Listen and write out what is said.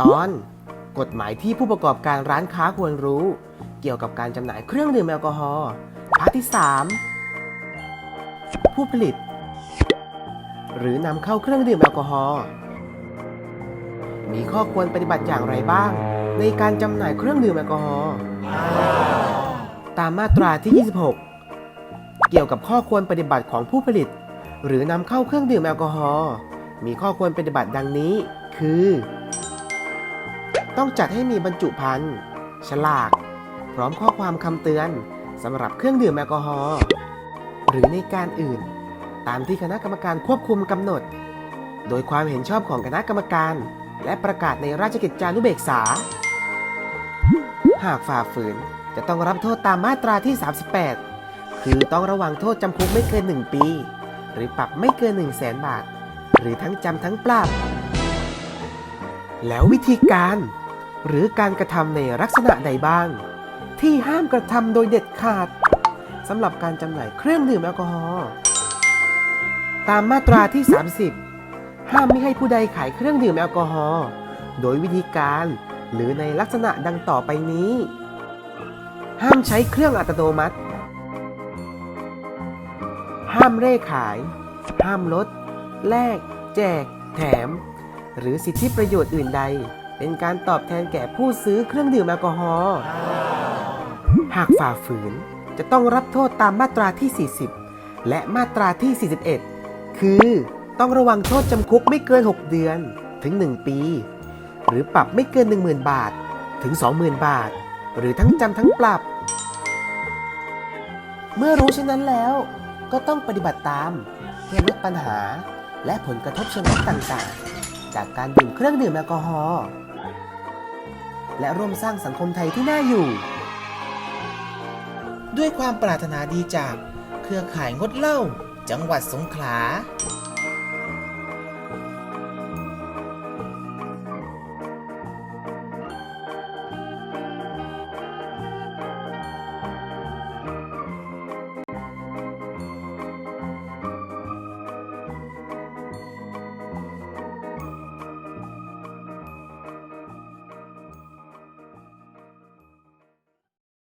ตอน กฎหมายที่ผู้ประกอบการร้านค้าควรรู้ เกี่ยวกับการจำหน่ายเครื่องดื่มแอลกอฮอล์พาร์ทที่ 3 ผู้ผลิต หรือนำเข้าเครื่องดื่มแอลกอฮอล์มีข้อควรปฏิบัติอย่างไรบ้าง ในการจำหน่ายเครื่องดื่มแอลกอฮอล์ตามมาตราที่ 26 เกี่ยวกับข้อควรปฏิบัติของผู้ผลิต หรือนำเข้าเครื่องดื่มแอลกอฮอล์มีข้อควรปฏิบัติดังนี้ คือ ต้องจัดให้มีบรรจุภัณฑ์ฉลาก พร้อมข้อความคำเตือนสำหรับเครื่องดื่มแอลกอฮอล์หรือในการอื่น ตามที่คณะกรรมการควบคุมกำหนด โดยความเห็นชอบของคณะกรรมการ และประกาศในราชกิจจานุเบกษา หากฝ่าฝืนจะต้องรับโทษตามมาตราที่ 38 คือต้องระวังโทษจำคุกไม่เกิน 1 ปี หรือปรับไม่เกิน 1 0 0 0 0แสนบาท หรือทั้งจำทั้งปรับ แล้ววิธีการ หรือการกระทำในลักษณะใดบ้าง ที่ห้ามกระทำโดยเด็ดขาดสำหรับการจำหน่ายเครื่องดื่มแอลกอฮอล์ตามมาตราที่ 30 ห้ามไม่ให้ผู้ใดขายเครื่องดื่มแอลกอฮอล์โดยวิธีการหรือในลักษณะดังต่อไปนี้ ห้ามใช้เครื่องอัตโนมัติ ห้ามเร่ขาย ห้ามลด แลก แจก แถม หรือสิทธิประโยชน์อื่นใด เป็นการตอบแทนแก่ผู้ซื้อเครื่องดื่มแอลกอฮอล์ หากฝ่าฝืนจะต้องรับโทษตามมาตราที่ 40 และมาตราที่ 41 คือต้องระวังโทษจำคุกไม่เกิน 6 เดือนถึง 1 ปี หรือปรับไม่เกิน 10,000 บาทถึง 20,000 บาท หรือทั้งจำทั้งปรับ เมื่อรู้เช่นนั้นแล้ว ก็ต้องปฏิบัติตามเพื่อลดปัญหา และผลกระทบเชิงลบต่างๆ จากการดื่มเครื่องดื่มแอลกอฮอล์ และร่วมสร้างสังคมไทยที่น่าอยู่ ด้วยความปรารถนาดีจาก เครือข่ายงดเหล้าจังหวัดสงขลา